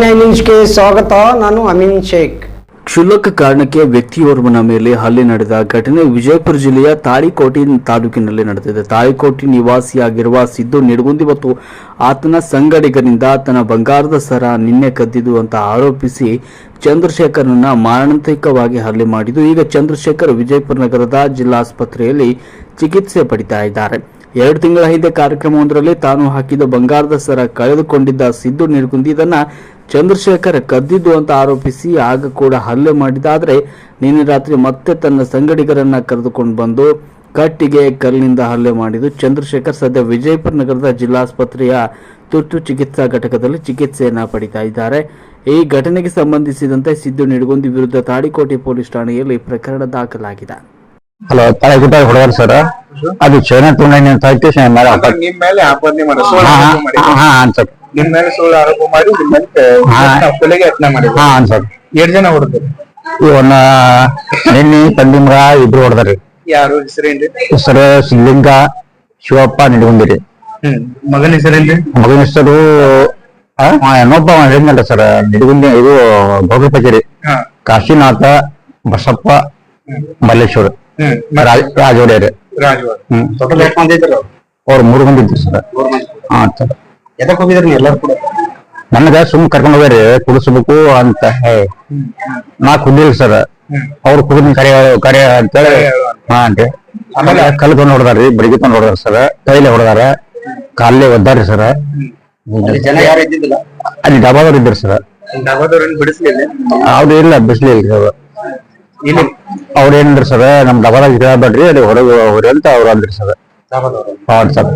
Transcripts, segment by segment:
ನ್ಯೂಸ್ಗೆ ಸ್ವಾಗತ, ನಾನು ಅಮೀನ್ ಶೇಖ್. ಕ್ಷುಲ್ಲಕ ಕಾರಣಕ್ಕೆ ವ್ಯಕ್ತಿಯೋರ್ವನ ಮೇಲೆ ಹಲ್ಲೆ ನಡೆದ ಘಟನೆ ವಿಜಯಪುರ ಜಿಲ್ಲೆಯ ತಾಳಿಕೋಟೆ ತಾಲೂಕಿನಲ್ಲಿ ನಡೆದಿದೆ. ತಾಳಿಕೋಟೆ ನಿವಾಸಿಯಾಗಿರುವ ಸಿದ್ದು ನಿಡಗುಂದಿ ಮತ್ತು ಆತನ ಸಂಗಡಿಗರಿಂದ ತನ್ನ ಬಂಗಾರದ ಸರ ನಿನ್ನೆ ಕದ್ದಿದ್ದು ಅಂತ ಆರೋಪಿಸಿ ಚಂದ್ರಶೇಖರನ್ನ ಮಾರಣಾಂತಿಕವಾಗಿ ಹಲ್ಲೆ ಮಾಡಿದ್ದು. ಈಗ ಚಂದ್ರಶೇಖರ್ ವಿಜಯಪುರ ನಗರದ ಜಿಲ್ಲಾಸ್ಪತ್ರೆಯಲ್ಲಿ ಚಿಕಿತ್ಸೆ ಪಡಿತಾ ಇದ್ದಾರೆ. ಎರಡು ತಿಂಗಳ ಹಿಂದೆ ಕಾರ್ಯಕ್ರಮವೊಂದರಲ್ಲಿ ತಾನು ಹಾಕಿದ ಬಂಗಾರದ ಸರ ಕಳೆದುಕೊಂಡಿದ್ದ ಸಿದ್ದು ನಿಡಗುಂದಿ ಇದನ್ನ ಚಂದ್ರಶೇಖರ್ ಕದ್ದಿದ್ದು ಅಂತ ಆರೋಪಿಸಿ ಆಗ ಕೂಡ ಹಲ್ಲೆ ಮಾಡಿದಾದರೆ ನಿನ್ನೆ ರಾತ್ರಿ ಮತ್ತೆ ತನ್ನ ಸಂಗಡಿಗರನ್ನ ಕರೆದುಕೊಂಡು ಬಂದು ಕಟ್ಟಿಗೆ ಕಲ್ಲಿನಿಂದ ಹಲ್ಲೆ ಮಾಡಿದ್ದು ಚಂದ್ರಶೇಖರ್ ಸದ್ಯ ವಿಜಯಪುರ ನಗರದ ಜಿಲ್ಲಾಸ್ಪತ್ರೆಯ ತುರ್ತು ಚಿಕಿತ್ಸಾ ಘಟಕದಲ್ಲಿ ಚಿಕಿತ್ಸೆಯನ್ನ ಪಡಿತಾ ಇದ್ದಾರೆ ಈ ಘಟನೆಗೆ ಸಂಬಂಧಿಸಿದಂತೆ ಸಿದ್ದು ನಿಡಗುಂದಿ ವಿರುದ್ಧ ತಾಳಿಕೋಟೆ ಪೊಲೀಸ್ ಠಾಣೆಯಲ್ಲಿ ಪ್ರಕರಣ ದಾಖಲಾಗಿದೆ ಹಲೋ ತಾಯಿ ಹುಡುಗರು ಸರ್ ಅದು ಚೈನಾ ತುಂಡಣ್ಣಿ ಅಂತ ಮೇಲೆ ನಿಮ್ ಮೇಲೆ ಸುಳ್ಳು ಆರೋಪ ಮಾಡಿ ನಿಮ್ ಮೇಲೆ ಹಾ. ಕೊಲೆಗೆ ಯತ್ನ ಮಾಡಿದ್ರು ಹಾ ಎರಡ್ ಜನ ಹೊಡೆದ್ರು? ಇವನ್ನ ನಿನ್ನೆ ತಂದಿಮ್ರ ಇಬ್ರು ಹೊಡೆದ್ರಿ. ಯಾರು ಹೆಸರೇನ್ರಿ ಹೆಸರು ಸಿದ್ಲಿಂಗ ಶಿವಪ್ಪ ನಿಡ್ಕೊಂಡಿರಿ. ಹ್ಮ್. ಮಗನ ಹೆಸರೇನ್ರಿ ಮಗನ ಹೆಸರು ಆ, ಇನ್ನೊಬ್ಬ ಹೇಳಿದ್ನಲ್ಲ ಸರ್. ನಿಡ್ಗುಂದಿ ಇದು ಗೌರಪಚೇರಿ ಹಾ. ಕಾಶಿನಾಥ ಬಸಪ್ಪ ಮಲ್ಲೇಶ್ವರ ಹ್ಮ್. ರಾಜ್ ರಾಜ್ ಒಡೆಯರ್ ರಾಜವಾಡ ಹ್ಮ್ ಅವ್ರು ಮೂರು ಮಂದಿ ಇದ್ರು ಸರ್. ಹಾ ಸರ್. ಎದಕ್ ಹೋಗಿದ್ರಿ ಎಲ್ಲರೂ ಕೂಡ? ನನಗ ಸುಮ್ ಕರ್ಕೊಂಡು ಹೋಗ್ಯಾರಿ ಕುಡಿಸ್ಬೇಕು ಅಂತ ಹೇ. ನಾ ಕುಡಿಲ್ ಸರ್. ಅವ್ರು ಕುಡಿದ್ ಕರೆ ಕರೆ ಅಂತೇಳಿ ಹಾ ಅಂತ. ಆಮೇಲೆ? ಕಲ್ ತಂದ್ ಹೊಡ್ದಾರ್ರಿ ಬಡಿಗೆ ತಗೊಂಡ್ ಹೊಡ್ದಾರ ಸರ್. ಕೈಲೆ ಹೊಡ್ದಾರ. ಕಾಲೇ ಒದ್ದಾರಿ ಸರ್. ಅಲ್ಲಿ ಜನ ಯಾರು ಇದ್ದಿದ್ದಿಲ್ಲ? ಅಲ್ಲಿ ಡಬ್ಬಾದವ್ರು ಇದ್ರಿ ಸರ್. ಡಾಬಾದವ್ರನ್ನ ಬಿಡಿಸ್ಲಿಲ್ಲ ಅವ್ರು ಇಲ್ಲ ಬಿಡಿಸ್ಲಿಲ್ಲ ಸರ್ ಇಲ್ಲಿ? ಅವ್ರು ಏನಂದ್ರಿ ಸರ್ ನಮ್ ಡಬಾದಾಗ ಇರಬೇಡ್ರಿ ಅಲ್ಲಿ ಹೊರಗೆ ಹೋಗ್ರಿ ಅಂತ ಅವ್ರು ಅಂದ್ರಿ ಸರ್. ಸರ್.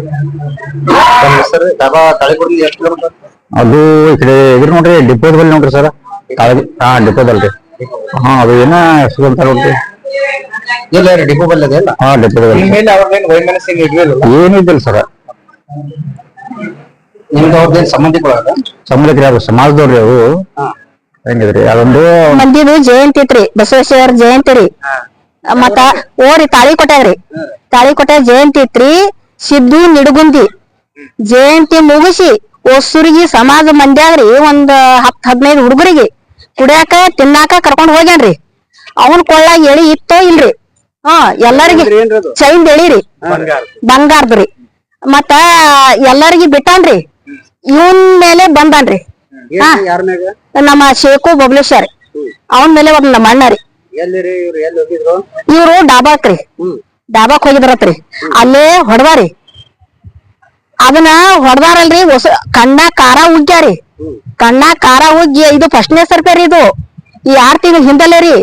ಅದು ಈ ಕಡೆ ಎದುರು ನೋಡ್ರಿ ಡಿಪೋದ ಬಲ್ಲಿ ನೋಡ್ರಿ ಸರ್. ಹಾ ಡಿಪೋದಲ್ರಿ. ಹಾ ಅದು ಏನ ಹೆಸರು ನೋಡ್ರಿ ಇಲ್ಲ ಡಿಪೋ ಹಾ ಡಿಪೋದಲ್ಲಿ. ಮೇಲೆ ಅವ್ರದ್ದೇನು ಏನಿದ್ದಿಲ್ಲ ಸರ್. ನಿಮ್ಗೆ ಅವ್ರದ್ದೇನು ಸಂಬಂಧಿಗಳಾಗ ಸಂಬಂಧಿಕರು ಯಾರು? ಸಮಾಜದವ್ರಿ ಅವು ಹೆಂಗಿದ್ರಿ? ಅದೊಂದು ಮಂದಿದು ಜಯಂತಿ ಐತ್ರಿ ಬಸವೇಶ್ವರ ಜಯಂತಿ ರೀ ಮತ್ತ ಓರಿ ತಾಳಿ ಕೊಟ್ಟಾಗ್ರಿ ತಾಳಿ ಕೊಟ್ಟಾಗ ಜಯಂತಿ ಇತ್ರಿ ಸಿದ್ದು ನಿಡುಗುಂದಿ. ಜಯಂತಿ ಮುಗಿಸಿ ಒಸುರಿಗಿ ಸಮಾಜ ಮಂದ್ಯಾಗ್ರಿ ಒಂದ್ ಹತ್ ಹದಿನೈದು ಹುಡುಗರಿಗೆ ಕುಡಿಯಾಕ ತಿನ್ನಾಕ ಕರ್ಕೊಂಡ್ ಹೋಗ್ಯಾನ್ರಿ. ಅವನ್ ಕೊಳ್ಳಾಗ ಎಳಿ ಇತ್ತೋ ಇಲ್ರಿ? ಹಾ ಎಲ್ಲರಿಗೆ ಚೈನ್ ಎಳಿರಿ. ಬಂಗಾರದ್ರಿ. ಮತ್ತ ಎಲ್ಲರಿಗೆ ಬಿಟ್ಟಾನ್ರಿ. ಇವನ್ ಮೇಲೆ ಬಂದಾನ್ರಿ. ನಮ್ಮ ಶೇಖು ಬಬ್ಲೇಶ್ವರ್. ಅವನ್ ಮೇಲೆ ಒಂದ್ ನಮ್ಮ ಅಣ್ಣ ರೀ ಎಲ್ಲಿರಿ ಇವ್ರು? ಎಲ್ಲಿ ಹೋಗಿದ್ರು? ಇವ್ರು ಡಾಬಾಕ್ರಿ ಡಾಬಾಕ್ ಹೋಗಿದ್ರತ್ರಿ ಅಲ್ಲೇ ಹೊಡ್ದಾರಿ ಅದನ್ನ ಹೊಡ್ದಾರಲ್ರಿ ಹೊಸ ಕಣ್ಣ ಖಾರ ಉಗ್ಗ್ಯಾರಿ ಕಣ್ಣ ಖಾರ ಉಗ್ಗಿ ಇದು ಫಸ್ಟ್ನೇ ಸರ್ಪೆ ರೀ ಇದು. ಈ ಆರ್ ತಿಂಗಳ ಹಿಂದಲೇ ರೀ.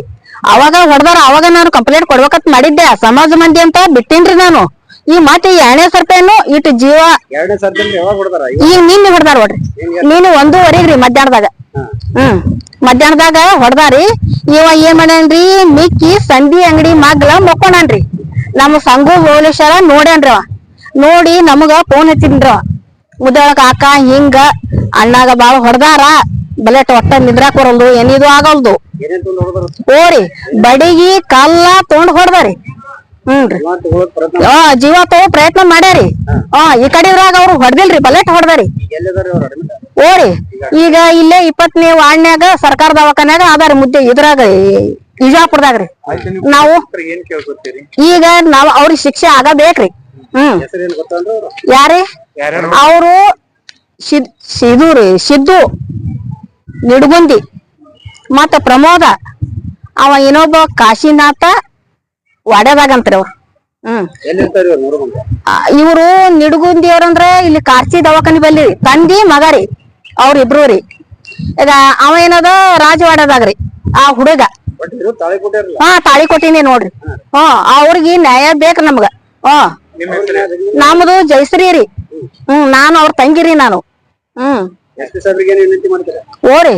ಅವಾಗ ಹೊಡ್ದಾರ ಅವಾಗ ನಾನು ಕಂಪ್ಲೇಂಟ್ ಕೊಡ್ಬೇಕಂತ ಮಾಡಿದ್ದೆ. ಸಮಾಜ ಮಂದಿ ಅಂತ ಬಿಟ್ಟಿನ್ರಿ ನಾನು. ಈ ಮತ್ತೆ ಎರಡನೇ ಸರ್ಪೆಯನ್ನು ಇಟ್ಟು ಜೀವ ಈಗ ನಿನ್ನೆ ಹೊಡ್ದಾರ ನೋಡ್ರಿ. ನೀನು ಒಂದೂವರೆಗ್ರಿ ಮಧ್ಯಾಹ್ನದಾಗ. ಹ್ಮ್. ಮಧ್ಯಾಹ್ನದಾಗ ಹೊಡ್ದಾರಿ. ಇವ ಏನ್ ಮಾಡ್ಯಾನ್ರಿ? ಮಿಕ್ಕಿ ಸಂಧಿ ಅಂಗಡಿ ಮಗ್ಲ ಮಕ್ಕೊಂಡಾನ್ರಿ. ನಮ್ ಸಂಗು ಭುವನೇಶ್ವರ ನೋಡ್ಯಾನ್ರಿ ನೋಡಿ ನಮಗ ಫೋನ್ ಹಚ್ಚಿದ್ರ ಅಕ್ಕ ಕಾಕ, ಹಿಂಗ, ಅಣ್ಣಾಗ ಬಾಳ ಹೊಡ್ದಾರ. ಬಲೆಟ್ ಒಟ್ಟ ನಿದ್ರಾಕ್ ಬರಲ್ದು ಏನಿದು ಆಗಲ್ದು. ಓರಿ, ಬಡಿಗಿ ಕಲ್ಲ ತೊಗೊಂಡ್ ಹೊಡ್ದಾರಿ. ಹ್ಮ್ರಿ ಜೀವ ತಗೋ ಪ್ರಯತ್ನ ಮಾಡ್ಯಾರಿ. ಆ, ಈ ಕಡೆದ್ರಾಗ ಅವ್ರು ಹೊಡ್ದಿಲ್ರಿ ಬಲೆಟ್ ಹೊಡ್ದಾರಿ. ಓರಿ ಈಗ ಇಲ್ಲೇ ಇಪ್ಪತ್ತನೇ ವಾರ್ಡ್ನ್ಯಾಗ ಸರ್ಕಾರ ದವಾಖಾನ್ಯಾಗ ಅದಾರಿ ಮುದ್ದೆ ಇದ್ರಾಗ ವಿಜಾಪುರದಾಗ್ರಿ. ನಾವು ಈಗ ನಾವು ಅವ್ರಿಗೆ ಶಿಕ್ಷೆ ಆಗಬೇಕ್ರಿ. ಹ್ಮ್. ಯಾರಿ? ಅವ್ರು ಸಿದ್ದು ಸಿದು ರೀ ಸಿದ್ದು ನಿಡುಗುಂದಿ ಮತ್ತ ಪ್ರಮೋದ ಅವ ಇನ್ನೊಬ್ಬ ಕಾಶಿನಾಥ ವಾಡ್ಯದಾಗಂತ್ರಿ ಅವ್ರು. ಹ್ಮ್. ಇವ್ರು ನಿಡ್ಗುಂದಿ? ಅವ್ರಂದ್ರ ಇಲ್ಲಿ ಕಾರ್ಚಿ ದವಾಖಾನೆ ಬಲ್ಲಿ ತಂದಿ ಮಗ ರೀ ಅವ್ರ ಇಬ್ರು ರೀ. ಈಗ ಅವ ಏನದ ರಾಜವಾಡದಾಗ್ರಿ ಆ ಹುಡುಗ. ಹಾ, ತಾಳಿ ಕೊಟ್ಟಿನಿ ನೋಡ್ರಿ. ಹಾ, ಅವ್ರಿಗೆ ನ್ಯಾಯ ಬೇಕ ನಮ್ಗ. ಹಾ, ನಮ್ದು ಜಯಶ್ರೀ ರೀ. ಹ್ಮ್, ನಾನು ಅವ್ರ ತಂಗಿರಿ ನಾನು. ಹ್ಮ್. ಓರಿ,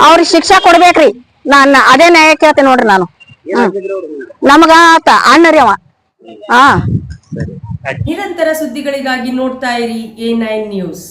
ಅವ್ರಿಗೆ ಶಿಕ್ಷೆ ಕೊಡ್ಬೇಕ್ರಿ ನಾನ್ ಅದೇ ನ್ಯಾಯ ಕೇಳ್ತೇನೆ ನೋಡ್ರಿ ನಾನು. ನಮಗ ಅಣ್ಣ ರೀ ಅವ. ಹಾ. ನಿರಂತರ ಸುದ್ದಿಗಳಿಗಾಗಿ ನೋಡ್ತಾ ಇರಿ ಎ ನೈನ್ ನ್ಯೂಸ್.